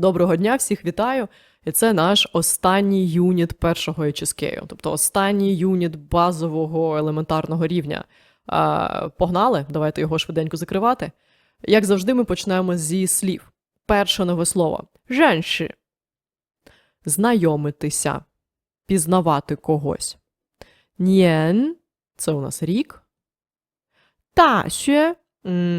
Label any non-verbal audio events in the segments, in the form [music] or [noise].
Доброго дня, всіх вітаю! І це наш останній юніт першого HSK, тобто останній юніт базового елементарного рівня. А, погнали, давайте його швиденько закривати. Як завжди, ми почнемо зі слів. Перше нове слово женші. Знайомитися, пізнавати когось. Нєн це у нас рік. Та ще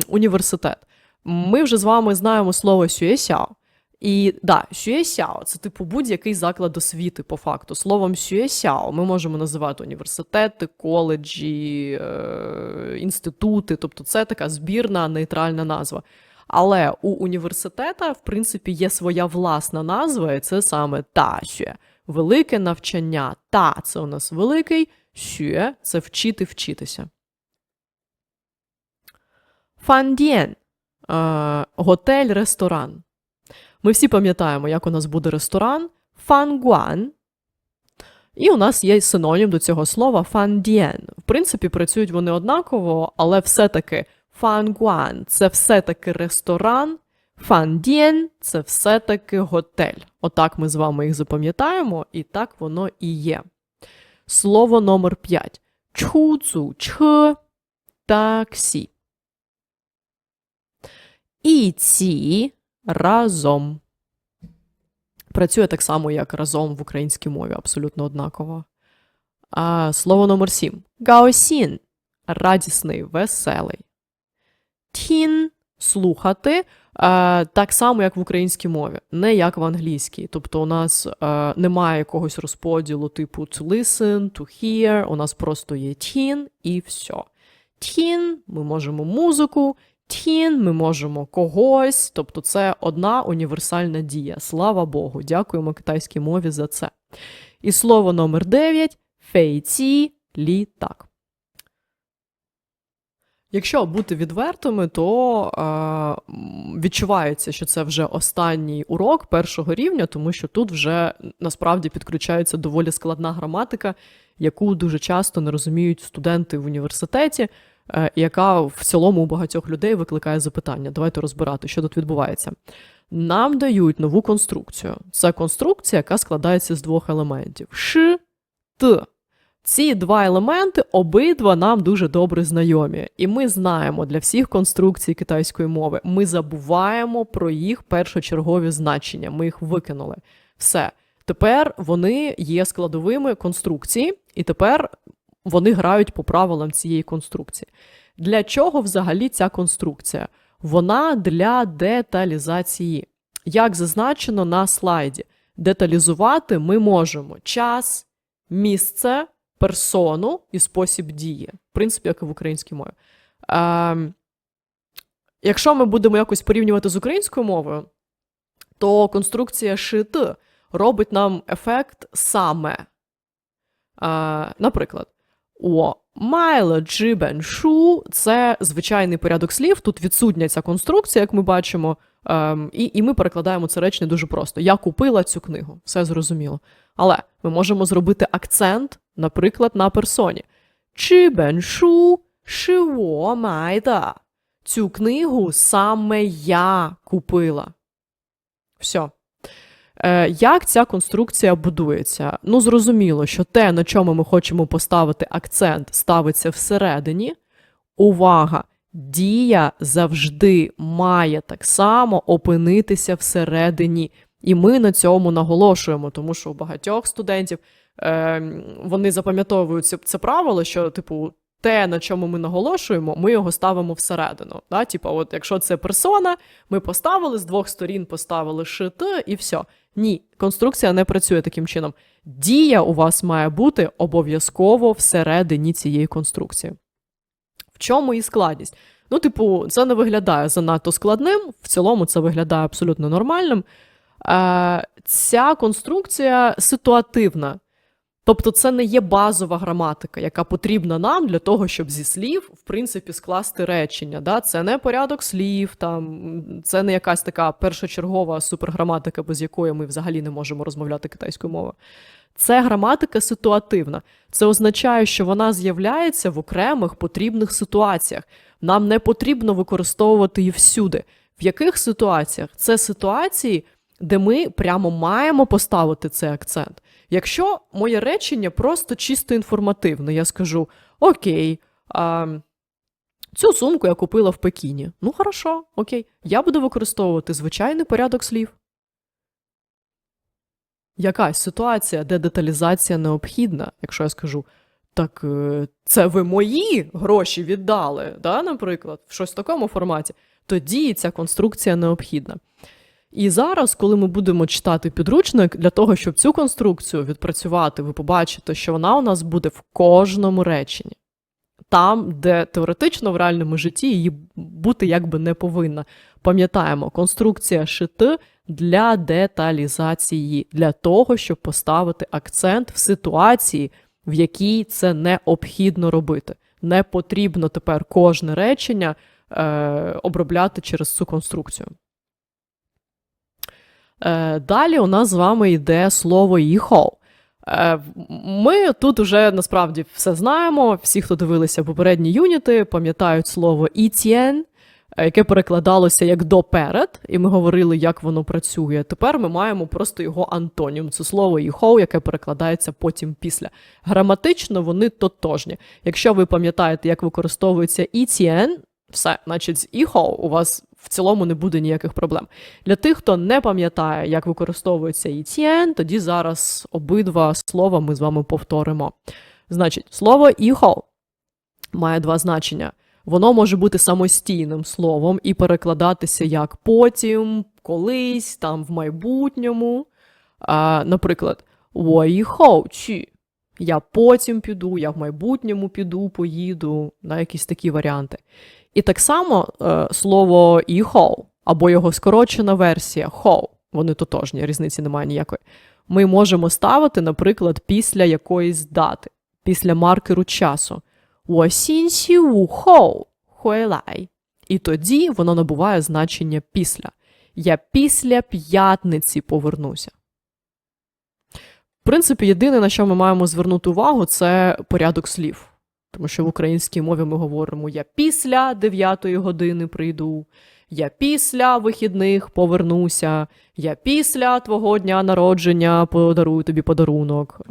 університет. Ми вже з вами знаємо слово сюєсяо. І да, сюєсяо це типу будь-який заклад освіти по факту. Словом сюєсяо ми можемо називати університети, коледжі, е- інститути, тобто це така збірна нейтральна назва. Але у університета, в принципі, є своя власна назва, і це саме ташє. Велике навчання. Та це у нас великий, сює це вчити вчитися. Фандєн е, готель, ресторан. Ми всі пам'ятаємо, як у нас буде ресторан фангуан. І у нас є синонім до цього слова фандєн. В принципі, працюють вони однаково, але все-таки фангуан це все-таки ресторан, фандєн це все-таки готель. Отак ми з вами їх запам'ятаємо, і так воно і є. Слово номер 5. Чхуцу чх таксі. І ці разом. Працює так само, як разом в українській мові, абсолютно однаково. А, Слово номер 7. Гаосін радісний, веселий. Тін слухати а, так само, як в українській мові, не як в англійській. Тобто у нас а, немає якогось розподілу типу to listen, to hear, у нас просто є тін і все. Тін, ми можемо музику, тін, ми можемо когось, тобто це одна універсальна дія. Слава Богу, дякуємо китайській мові за це. І слово номер 9 фейці літак. Якщо бути відвертими, то е, відчувається, що це вже останній урок першого рівня, тому що тут вже насправді підключається доволі складна граматика, яку дуже часто не розуміють студенти в університеті, яка в цілому у багатьох людей викликає запитання. Давайте розбирати, що тут відбувається. Нам дають нову конструкцію. Це конструкція, яка складається з двох елементів: Ш, Т. Ці два елементи обидва нам дуже добре знайомі, і ми знаємо для всіх конструкцій китайської мови. Ми забуваємо про їх першочергові значення. Ми їх викинули. Все. Тепер вони є складовими конструкції, і тепер вони грають по правилам цієї конструкції. Для чого взагалі ця конструкція? Вона для деталізації. Як зазначено на слайді, деталізувати ми можемо час, місце персону і спосіб дії, в принципі, як і в українській мові. Е, якщо ми будемо якось порівнювати з українською мовою, то конструкція шит робить нам ефект саме. Е, наприклад, о джибен шу це звичайний порядок слів. Тут відсутня ця конструкція, як ми бачимо. Ем, і і ми перекладаємо це речення дуже просто. Я купила цю книгу, все зрозуміло. Але ми можемо зробити акцент, наприклад, на персоні. Чибеншу шиво майда. Цю книгу саме я купила. Все. Е, Як ця конструкція будується? Ну, зрозуміло, що те, на чому ми хочемо поставити акцент, ставиться всередині. Увага! Дія завжди має так само опинитися всередині. І ми на цьому наголошуємо, тому що у багатьох студентів е, вони запам'ятовують це, правило, що, типу, те, на чому ми наголошуємо, ми його ставимо всередину. Да? Типу, от якщо це персона, ми поставили з двох сторін, поставили шит і все. Ні, конструкція не працює таким чином. Дія у вас має бути обов'язково всередині цієї конструкції. В чому і складність? Ну, типу, це не виглядає занадто складним, в цілому це виглядає абсолютно нормальним. Е, Ця конструкція ситуативна. Тобто, це не є базова граматика, яка потрібна нам для того, щоб зі слів, в принципі, скласти речення. Да? Це не порядок слів, там, це не якась така першочергова суперграматика, без якої ми взагалі не можемо розмовляти китайською мовою. Це граматика ситуативна. Це означає, що вона з'являється в окремих потрібних ситуаціях. Нам не потрібно використовувати її всюди. В яких ситуаціях? Це ситуації, де ми прямо маємо поставити цей акцент. Якщо моє речення просто чисто інформативне, я скажу: Окей, а, цю сумку я купила в Пекіні. Ну, хорошо, окей. Я буду використовувати звичайний порядок слів. Якась ситуація, де деталізація необхідна, якщо я скажу, так е, це ви мої гроші віддали, да, наприклад, в щось в такому форматі, тоді ця конструкція необхідна. І зараз, коли ми будемо читати підручник, для того, щоб цю конструкцію відпрацювати, ви побачите, що вона у нас буде в кожному реченні. Там, де теоретично в реальному житті її бути якби не повинна. Пам'ятаємо, конструкція шити для деталізації, для того, щоб поставити акцент в ситуації, в якій це необхідно робити. Не потрібно тепер кожне речення е, обробляти через цю конструкцію. Е, Далі у нас з вами йде слово «їхов». Е, Ми тут вже насправді все знаємо. Всі, хто дивилися попередні юніти, пам'ятають слово «ітєн», е, яке перекладалося як доперед, і ми говорили, як воно працює. Тепер ми маємо просто його антонім. Це слово «їхов», яке перекладається потім після. Граматично вони тотожні. Якщо ви пам'ятаєте, як використовується «ітєн», все, значить, з «їхов» у вас в цілому не буде ніяких проблем. Для тих, хто не пам'ятає, як використовується ETN, тоді зараз обидва слова ми з вами повторимо. Значить, слово іхо має два значення. Воно може бути самостійним словом і перекладатися як потім, колись, там в майбутньому. А, Наприклад, «воїхоучі» я потім піду, я в майбутньому піду, поїду, на якісь такі варіанти. І так само е, слово іхоу або його скорочена версія хоу, вони тотожні, різниці немає ніякої. Ми можемо ставити, наприклад, після якоїсь дати, після маркеру часу. І тоді воно набуває значення після. Я після п'ятниці повернуся. В принципі, єдине, на що ми маємо звернути увагу, це порядок слів. Тому що в українській мові ми говоримо я після 9 години прийду, я після вихідних повернуся, я після твого дня народження подарую тобі подарунок.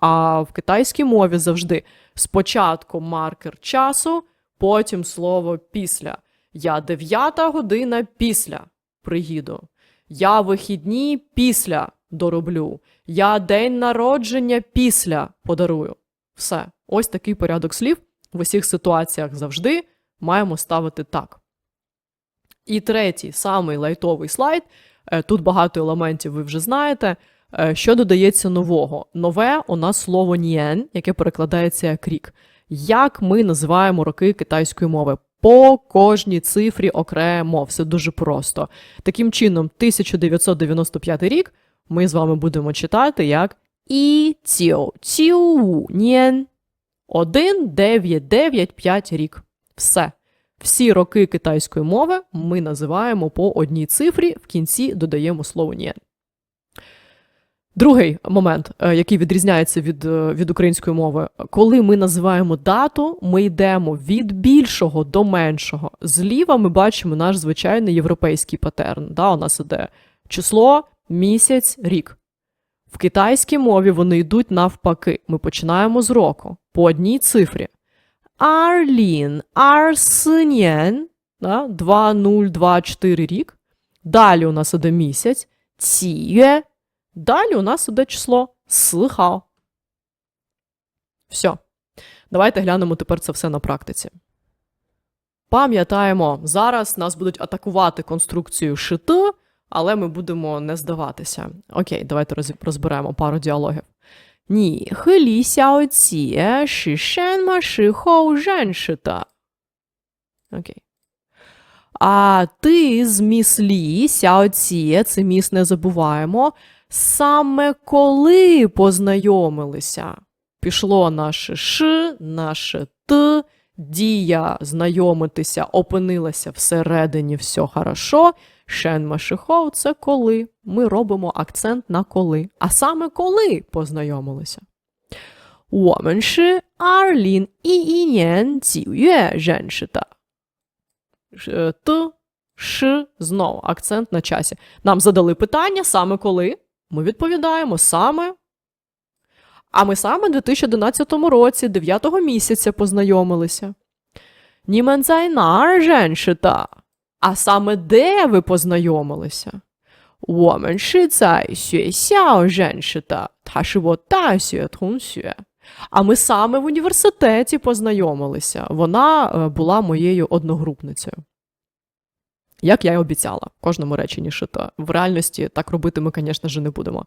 А в китайській мові завжди спочатку маркер часу, потім слово після. Я 9 година після приїду. Я вихідні після дороблю. Я день народження після подарую. Все. Ось такий порядок слів в усіх ситуаціях завжди маємо ставити так. І третій, самий лайтовий слайд. Е, тут багато елементів ви вже знаєте. Е, що додається нового? Нове у нас слово нєн, яке перекладається як рік. Як ми називаємо роки китайської мови? По кожній цифрі окремо, все дуже просто. Таким чином, 1995 рік ми з вами будемо читати як і цю цю нєн. 1, 9, 9, 5 рік. Все. Всі роки китайської мови ми називаємо по одній цифрі, в кінці додаємо слово «нєн». Другий момент, е, який відрізняється від е, від української мови, коли ми називаємо дату, ми йдемо від більшого до меншого. Зліва ми бачимо наш звичайний європейський патерн. Да, У нас іде число, місяць, рік. В китайській мові вони йдуть навпаки. Ми починаємо з року по одній цифрі. Арлін, Арсинєн, да, 2024 рік. Далі у нас іде місяць, Ціє. Далі у нас іде число Сихао. Все. Давайте глянемо тепер це все на практиці. Пам'ятаємо, зараз нас будуть атакувати конструкцію шити, але ми будемо не здаватися. Окей, давайте розберемо пару діалогів. Ні, хилі сяо ці, е, шишен ма женшита. Окей. А ти з міс Лі, е, це міс не забуваємо. Саме коли познайомилися, пішло наше Ш, наше Т дія знайомитися, опинилася всередині все хорошо. Шен Машихоу це коли. Ми робимо акцент на коли. А саме коли познайомилися. 我们是二零一一年九月认识的。Т Ш знову акцент на часі. Нам задали питання саме коли. Ми відповідаємо саме. а ми саме у 2011 році, 9 місяця, познайомилися. женщита. А саме де ви познайомилися? женщита, А ми саме в університеті познайомилися. Вона е, була моєю одногрупницею. Як я й обіцяла, кожному реченні шита. В реальності так робити ми, звісно, не будемо.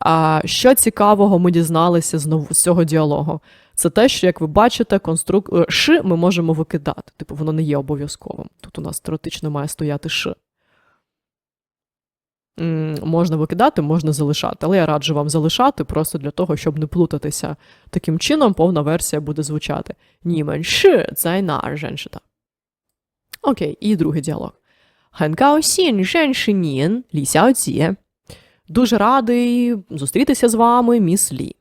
А що цікавого ми дізналися знову з цього діалогу? Це те, що, як ви бачите, конструк... Е, «ш» ми можемо викидати. Типу, воно не є обов'язковим. Тут у нас теоретично має стояти «ш». Можна викидати, можна залишати, але я раджу вам залишати просто для того, щоб не плутатися. Таким чином, повна версія буде звучати Німенши цайна женщита. Окей, і другий діалог. Хенкао сін женшинін лісяо ціє. Дуже радий зустрітися з вами, міс Лі.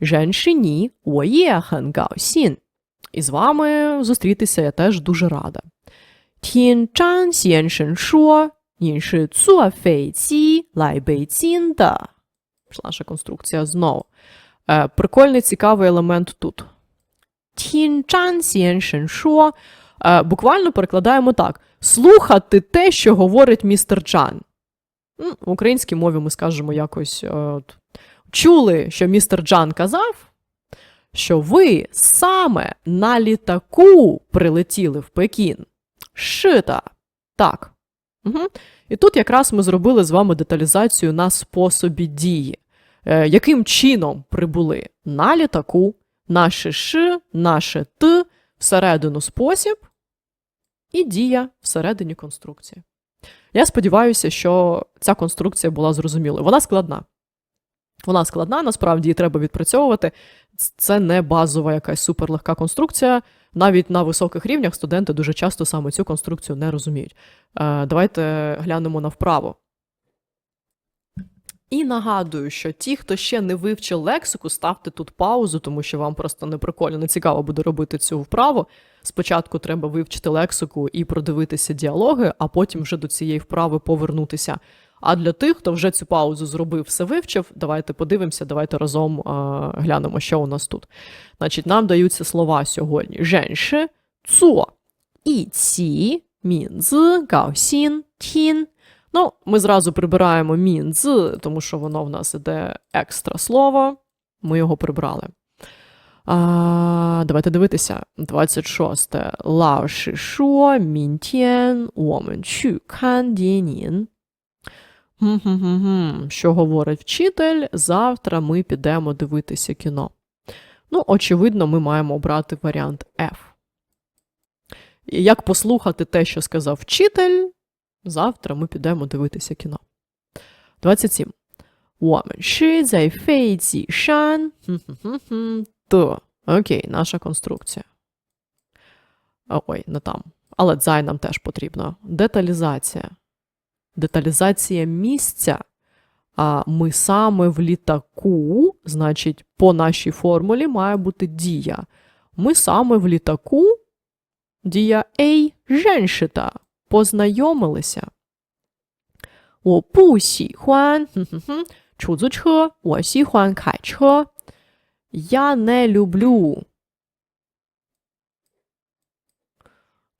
Женщині оєхен гаосін. І з вами зустрітися я теж дуже рада. Тін Чан сєншен шо, нін ши цуа. Наша конструкція знову. Е, прикольний, цікавий елемент тут. Тін Чан сєншен шо. Е, буквально перекладаємо так. Слухати те, що говорить містер Чан. М, В українській мові ми скажемо якось. е, от, Чули, що містер Джан казав, що ви саме на літаку прилетіли в Пекін. Шита. Так. Угу. І тут якраз ми зробили з вами деталізацію на способі дії. Е, яким чином прибули на літаку, наше Ш, наше Т, всередину спосіб і дія всередині конструкції. Я сподіваюся, що ця конструкція була зрозумілою. Вона складна. Вона складна, насправді її треба відпрацьовувати. Це не базова якась суперлегка конструкція. Навіть на високих рівнях студенти дуже часто саме цю конструкцію не розуміють. Е, давайте глянемо на вправо. І нагадую, що ті, хто ще не вивчив лексику, ставте тут паузу, тому що вам просто не прикольно, не цікаво буде робити цю вправу. Спочатку треба вивчити лексику і продивитися діалоги, а потім вже до цієї вправи повернутися. А для тих, хто вже цю паузу зробив, все вивчив, давайте подивимося, давайте разом е глянемо, що у нас тут. Значить, нам даються слова сьогодні: женше, цо, і ці, мінз, гаосін, тін, Ну, ми зразу прибираємо мінц, тому що воно в нас іде екстра слово. Ми його прибрали. А, Давайте дивитися. 26. Лао шо, мінтєн, уомен чу, кан дінін. Що говорить вчитель? Завтра ми підемо дивитися кіно. Ну, очевидно, ми маємо обрати варіант F. Як послухати те, що сказав вчитель, Завтра ми підемо дивитися кіно. 27. 我们是在飞机上 хм-хм-хм-хм,[laughs] 的. Окей, наша конструкція. А, Ой, не там. Але дзай нам теж потрібно. Деталізація. Деталізація місця. А ми саме в літаку, значить, по нашій формулі має бути дія. Ми саме в літаку, дія A 认识的, познайомилися. 我不喜欢出租车，我喜欢开车。Я не люблю.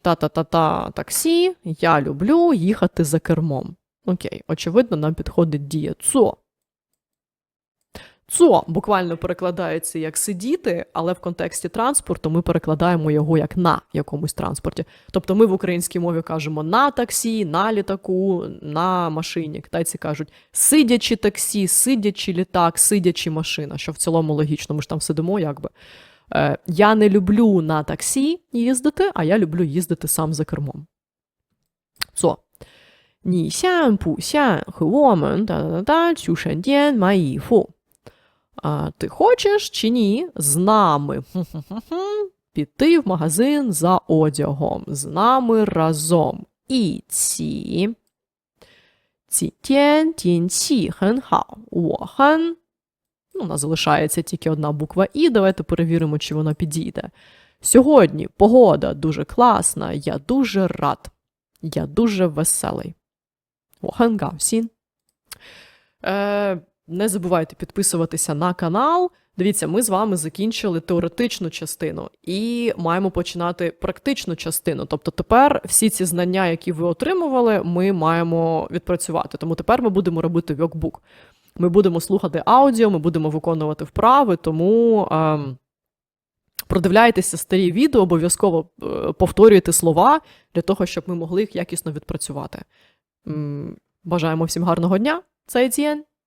Та-та-та-та таксі. Я люблю їхати за кермом. Окей, очевидно, нам підходить дія цо. Цо буквально перекладається як сидіти, але в контексті транспорту ми перекладаємо його як на якомусь транспорті. Тобто ми в українській мові кажемо на таксі, на літаку, на машині. Китайці кажуть сидячи таксі, сидячи літак, сидячи машина, що в цілому логічно, ми ж там сидимо, якби. Е, я не люблю на таксі їздити, а я люблю їздити сам за кермом. Цо. 你想不想和我们哒哒哒哒去商店买衣服 А, Ти хочеш чи ні з нами [laughs] піти в магазин за одягом, з нами разом. І ці. Ці тєн, тін, ці, хен, хао, о, хен. Ну, у нас залишається тільки одна буква І. Давайте перевіримо, чи вона підійде. Сьогодні погода дуже класна, я дуже рад. Я дуже веселий. О, хен, гав, сін. Е, не забувайте підписуватися на канал. Дивіться, ми з вами закінчили теоретичну частину і маємо починати практичну частину. Тобто тепер всі ці знання, які ви отримували, ми маємо відпрацювати. Тому тепер ми будемо робити вокбук. Ми будемо слухати аудіо, ми будемо виконувати вправи, тому ем, продивляйтеся старі відео, обов'язково е, повторюйте слова для того, щоб ми могли їх якісно відпрацювати. Бажаємо всім гарного дня. Це Етьєн.